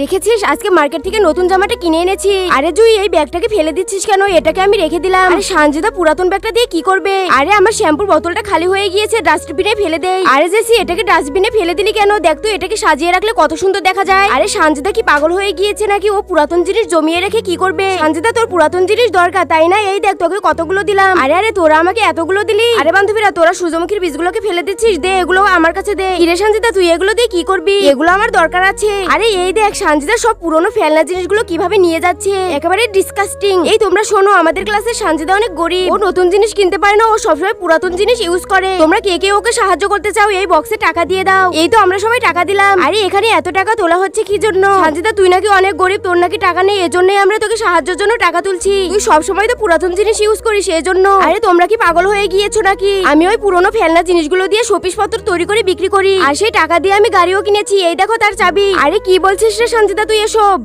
দেখেছিস? আজকে মার্কেট থেকে নতুন জামাটা কিনে এনেছি। আরে জুই, এই ব্যাগটাকে ফেলে দিচ্ছিস কেন? এটাকে আমি রেখে দিলাম। আরে সানজিদা, পুরাতন ব্যাগটা দিয়ে কি করবে? আরে আমার শ্যাম্পুর বোতলটা খালি হয়ে গিয়েছে, ডাস্টবিনে ফেলে দেই। আরে জেসি, এটাকে ডাস্টবিনে ফেলে দিলি কেন? দেখ তো, এটাকে সাজিয়ে রাখলে কত সুন্দর দেখা যায়। আরে সানজিদা, কি পাগল হয়ে গিয়েছে নাকি? ও পুরাতন জিনিস জমিয়ে রেখে কি করবে? সানজিদা, তোর পুরাতন জিনিস দরকার, তাই না? এই দেখ, তোকে কতগুলো দিলাম। আরে আরে, তোরা আমাকে এতগুলো দিলি? আরে বান্ধবীরা, তোরা সূর্যমুখীর বীজগুলোকে ফেলে দিচ্ছিস, দে এগুলো আমার কাছে দে। ইরে সানজিদা, তুই এগুলো দিয়ে কি করবি? এগুলো আমার দরকার আছে। আরে এই দেখ সানজিদা, সব পুরনো ফেলনা জিনিসগুলো কীভাবে নিয়ে যাচ্ছে? একেবারে ডিসকাস্টিং এই তোমরা শোনো, আমাদের ক্লাসে সানজিদা অনেক গরিব। ও নতুন জিনিস কিনতে পারে না, ও সবসময় পুরাতন জিনিস ইউজ করে। তোমরা কে কে ওকে সাহায্য করতে চাও, এই বক্সে টাকা দিয়ে দাও। এই তো আমরা সবাই টাকা দিলাম। আরে, এখানে এত টাকা তোলা হচ্ছে কি জন্য? সানজিদা, তুই নাকি অনেক গরিব, তোর নাকি টাকা নেই, এজন্যই আমরা তোকে সাহায্যের জন্য টাকা তুলছি। তুই সবসময় তো পুরাতন জিনিস ইউজ করিস, এজন্য। আরে, তোমরা কি পাগল হয়ে গিয়েছো নাকি? আমি ওই পুরনো ফেলনা জিনিসগুলো দিয়ে শোপিস পত্র তৈরি করে বিক্রি করি। আর সেই টাকা দিয়ে আমি গাড়িও কিনেছি। এই দেখো তার চাবি। আরে, কি বলছিস রে সঞ্জিতা তুই এসব।